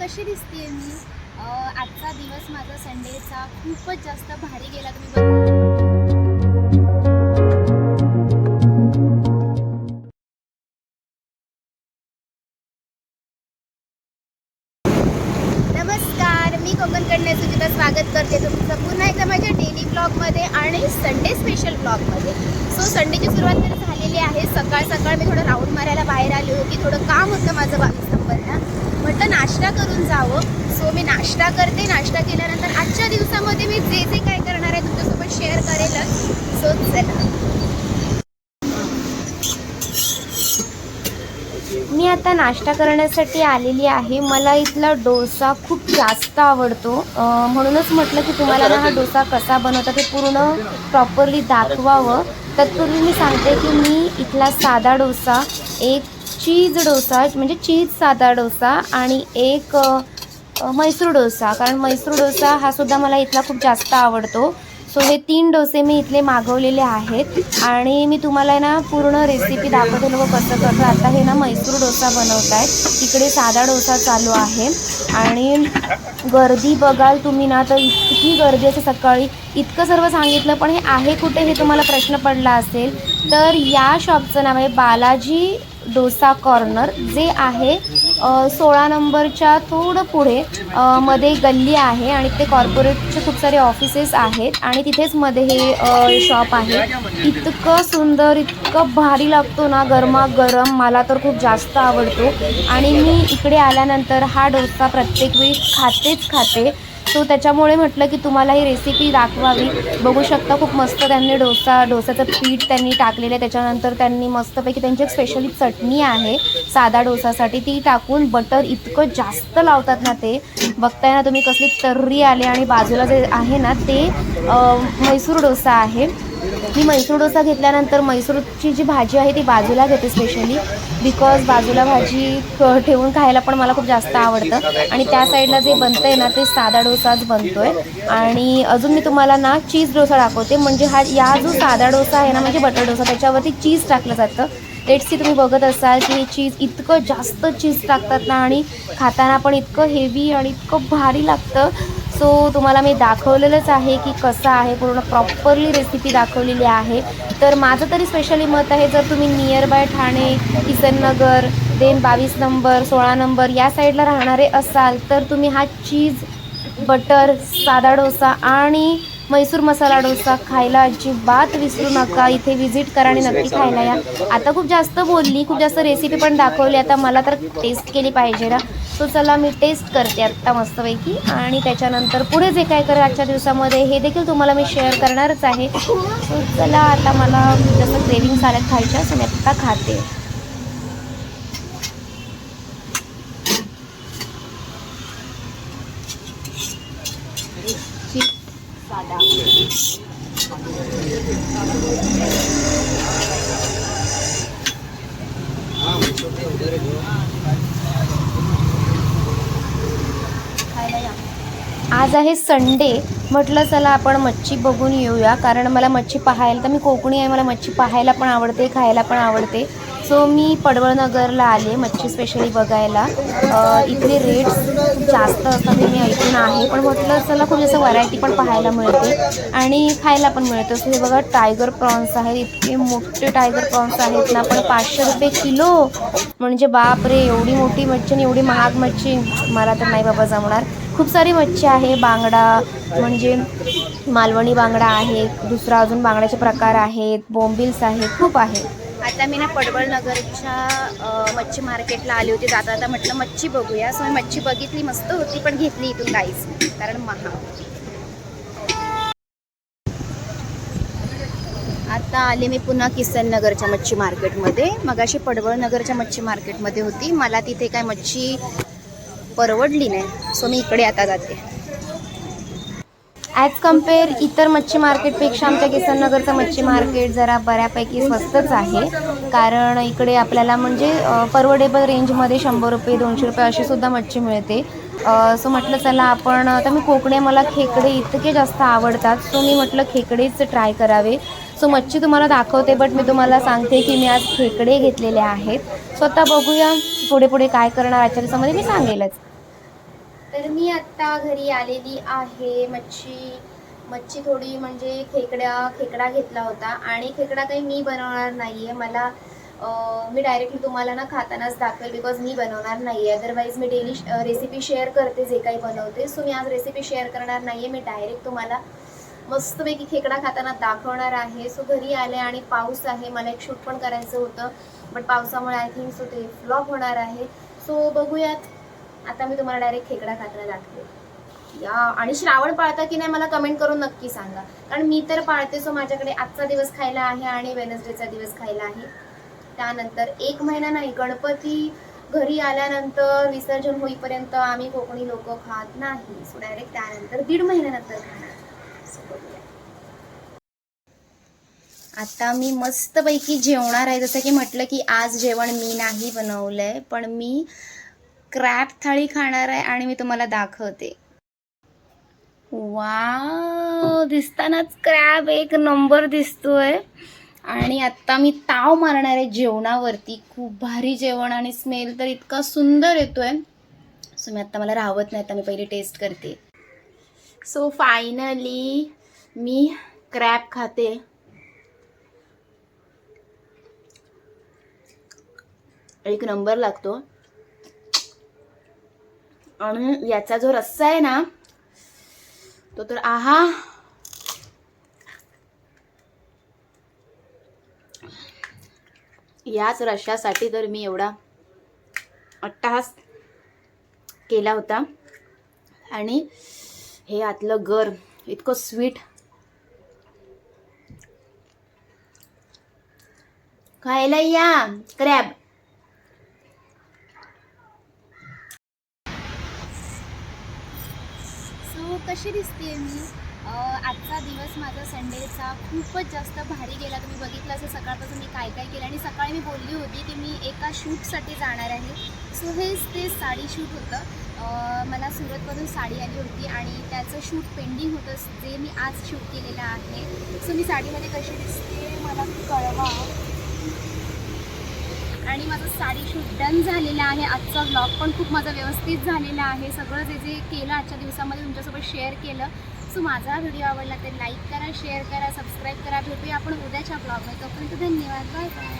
कशी दिसते मी? आजचा दिवस माझा संडेचा खूपच जास्त भारी गेला. तुम्ही नमस्कार मी स्वागत करते तुमचं. पुन्हा एकदा माझ्या डेली ब्लॉगमध्ये आणि संडे स्पेशल ब्लॉगमध्ये सो संडेची सुरुवात तर झालेली आहे. सकाळ सकाळ मी थोडं राऊंड मारायला बाहेर आली होती. थोडं काम होतं माझं बावीस नंबरला नाश्ता करून जावं. सो मी नाश्ता करते. नाश्ता केल्यानंतर आजच्या दिवसामध्ये मी जे जे काय करणार आहे तुमच्यासोबत शेअर करेलच. सो चला. मी आता नाश्ता करण्यासाठी आलेली आहे. मला इथला डोसा खूप जास्त आवडतो. म्हणूनच म्हटलं की तुम्हाला ना हा डोसा कसा बनवता ते पूर्ण प्रॉपरली दाखवावं. तत्पूर्वी मी सांगते की मी इथला साधा डोसा एक चीज डोसा म्हणजे चीज साधा डोसा आणि एक मैसूर डोसा. कारण मैसूर डोसा हा सुद्धा मला इथला खूप जास्त आवडतो. सो हे तीन डोसे मी इथले मागवलेले आहेत. आणि मी तुम्हाला ना पूर्ण रेसिपी दाखवते लोक कसं करतो आता हे ना मैसूर डोसा बनवत आहेत तिकडे साधा डोसा चालू आहे. आणि गर्दी बघाल तुम्ही ना तर इतकी गर्दी असते सकाळी. इतकं सर्व सांगितलं पण हे आहे कुठे हे तुम्हाला प्रश्न पडला असेल तर या शॉपचं नाव आहे बालाजी डोसा कॉर्नर जे आहे सोळा नंबरच्या थोडं पुढे मध्ये गल्ली आहे आणि ते कॉर्पोरेटचे खूप सारे ऑफिसेस आहेत आणि तिथेच मध्ये हे शॉप आहे. इतकं सुंदर इतकं भारी लागतो ना गरमागरम. मला तर खूप जास्त आवडतो. आणि मी इकडे आल्यानंतर हा डोसा प्रत्येक वेळी खातेच खाते. सो त्याच्यामुळे म्हटलं की तुम्हाला ही रेसिपी दाखवावी. बघू शकता खूप मस्त त्यांनी डोसा डोसाचं पीठ त्यांनी टाकलेलं आहे. त्याच्यानंतर त्यांनी मस्तपैकी त्यांची एक स्पेशली चटणी आहे साधा डोसासाठी. ती टाकून बटर इतकं जास्त लावतात ना ते. बघताय ना तुम्ही कसली तर्री आली आणि बाजूला जे आहे ना ते म्हैसूर डोसा आहे. मी म्हैसूर डोसा घेतल्यानंतर म्हैसूरची जी भाजी आहे ती बाजूला घेते स्पेशली बिकॉज बाजूला भाजी ठेवून खायला पण मला खूप जास्त आवडतं. आणि त्या साईडला जे बनतं आहे ना ते साधा डोसाच बनतो आहे आणि अजून मी तुम्हाला ना चीज डोसा दाखवते. म्हणजे हा या जो साधा डोसा आहे ना म्हणजे बटर डोसा त्याच्यावरती चीज टाकलं जातं. लेट्सची तुम्ही बघत असाल की चीज इतकं जास्त चीज टाकतात ना आणि खाताना पण इतकं हेवी आणि इतकं भारी लागतं. सो तुम्हाला मी दाखवलेलंच आहे की कसं आहे पूर्ण प्रॉपरली रेसिपी दाखवलेली आहे. तर माझं तरी स्पेशली मत आहे जर तुम्ही nearby Thane Kisannagar then बावीस नंबर सोळा नंबर या साईडला राहणारे असाल तर तुम्ही हा चीज बटर साधा डोसा आणि मैसूर मसाला डोसा खायला अजिबात विसरू नका. इथे व्हिजिट करा आणि नक्की खायला या. आता खूप जास्त बोलली खूप जास्त रेसिपी पण दाखवली. आता मला तर टेस्ट केली पाहिजे ना. सो चला मी टेस्ट करते आत्ता मस्तपैकी. आणि त्याच्यानंतर पुढे जे काय करेल आजच्या दिवसामध्ये हे देखील तुम्हाला मी शेअर करणारच आहे. सो चला आता मला जसं क्रेविंग्स आल्यात खायच्या सो मी आत्ता खाते. साधा आज आहे संडे. म्हटलं चला आपण मच्छी बघून येऊया. कारण मला मच्छी पाहायला तर मी कोकणी आहे मला मच्छी पाहायला पण आवडते खायला पण आवडते. सो मी पडवळनगरला आले मच्छी स्पेशली बघायला. इथले रेट्स जास्त असतात मी ऐकून आहे पण म्हटलं चला खूप जास्त व्हरायटी पण पाहायला मिळते आणि खायला पण मिळतं. सो हे बघा टायगर प्रॉन्स आहेत इतके मोठे टायगर प्रॉन्स आहेत ना पण पाचशे रुपये किलो? म्हणजे बाप रे एवढी मोठी मच्छी आणि एवढी महाग मच्छी. मला तर नाही बाबा जमणार. खूप सारी मच्छी आहे बांगडा म्हणजे मालवणी बांगडा आहे दुसरा अजून बांगड्याचे प्रकार आहेत बोंबिल्स आहेत खूप आहे. आता मी ना पडवळ नगरच्या मच्छी मार्केटला आली होती. जाता आता म्हटलं मच्छी बघूया. सो मी मच्छी बघितली मस्त होती पण घेतली इथून काहीच. कारण महाग. आता आले मी पुन्हा किसन नगरच्या मच्छी मार्केटमध्ये. मगाशी पडवळ नगरच्या मच्छी मार्केटमध्ये होती. मला तिथे काय मच्छी परवडली नाही. सो मी इकडे आता जाते. ॲज कंपेअर इतर मच्छी मार्केटपेक्षा आमच्या किसननगरचं मच्छी मार्केट जरा बऱ्यापैकी स्वस्तच आहे. कारण इकडे आपल्याला म्हणजे परवडेबल रेंजमध्ये शंभर रुपये दोनशे रुपये अशी सुद्धा मच्छी मिळते. सो म्हटलं चला आपण आता मी कोकणे मला खेकडे इतके जास्त आवडतात सो मी म्हटलं खेकडेच ट्राय करावे. सो मच्छी तुम्हाला दाखवते बट मी तुम्हाला सांगते की मी आज खेकडे घेतलेले आहेत. स्वतः बघूया पुढे पुढे काय करणार आजच्या मी सांगेलच. तर मी आत्ता घरी आलेली आहे. मच्छी मच्छी थोडी म्हणजे खेकड्या खेकडा घेतला होता आणि खेकडा काही मी बनवणार नाही आहे मला मी डायरेक्टली तुम्हाला ना खातानाच दाखवेल बिकॉज मी बनवणार नाही आहे अदरवाईज मी डेली रेसिपी शेअर करते जे काही बनवते. सो मी आज रेसिपी शेअर करणार नाही आहे मी डायरेक्ट तुम्हाला मस्तपैकी खेकडा खाताना दाखवणार आहे. सो घरी आले आणि पाऊस आहे. मला एक शूट पण करायचं होतं बट पावसामुळे आय थिंक सो ते फ्लॉप होणार आहे. सो बघूयात. आता मी तुम्हाला डायरेक्ट खेकडा खाताना दाखवेल. या आणि श्रावण पाळता की नाही मला कमेंट करून नक्की सांगा. कारण मी तर पाळते सो माझ्याकडे आजचा दिवस खायला आहे आणि वेनसडेचा दिवस खायला आहे. त्यानंतर एक महिना नाही गणपती घरी आल्यानंतर विसर्जन होईपर्यंत आम्ही कोकणी लोक खात नाही. सो डायरेक्ट त्यानंतर दीड महिन्यानंतर खाणार. आता मी मस्तपैकी जेवणार आहे. जसं की म्हटलं की आज जेवण मी नाही बनवलंय पण मी क्रॅप थाळी खाणार आहे आणि मी तुम्हाला दाखवते. वा दिसतानाच क्रॅब एक नंबर दिसतोय. आणि आत्ता मी ताव मारणार आहे जेवणावरती. खूप भारी जेवण आणि स्मेल तर इतका सुंदर येतोय. सो मी आत्ता मला राहत नाही आता मी पहिली टेस्ट करते. सो फायनली मी क्रॅब खाते. एक नंबर लागतो. आणि याचा जो रस्सा आहे ना तो तर आहा. याच रश्यासाठी तर मी एवढा अट्टहास केला होता. आणि हे आतलं गर इतकं स्वीट खायला या क्रॅब हो कशी दिसते मी? आजचा दिवस माझा संडेचा खूपच जास्त भारी गेला. तुम्ही बघितलं असं सकाळपासून मी काय काय केलं आणि सकाळी मी बोलली होती की मी एका शूटसाठी जाणार आहे. सो हेच ते साडी शूट होतं. मला सुरतमधून साडी आली होती आणि त्याचं शूट पेंडिंग होतं जे मी आज शूट केलेलं आहे. सो मी साडीमध्ये कशी दिसते मला कळवा. आणि माझं साडी शूट डन झालेलं आहे. आजचा व्लॉग पण खूप माझा व्यवस्थित झालेला आहे. सगळं जे जे केलं आजच्या दिवसामध्ये तुमच्यासोबत शेअर केलं. सो माझा व्हिडिओ आवडला तर लाईक करा शेअर करा सबस्क्राईब करा. भेटूया आपण उद्याच्या ब्लॉगमध्ये तोपर्यंत धन्यवाद. Bye bye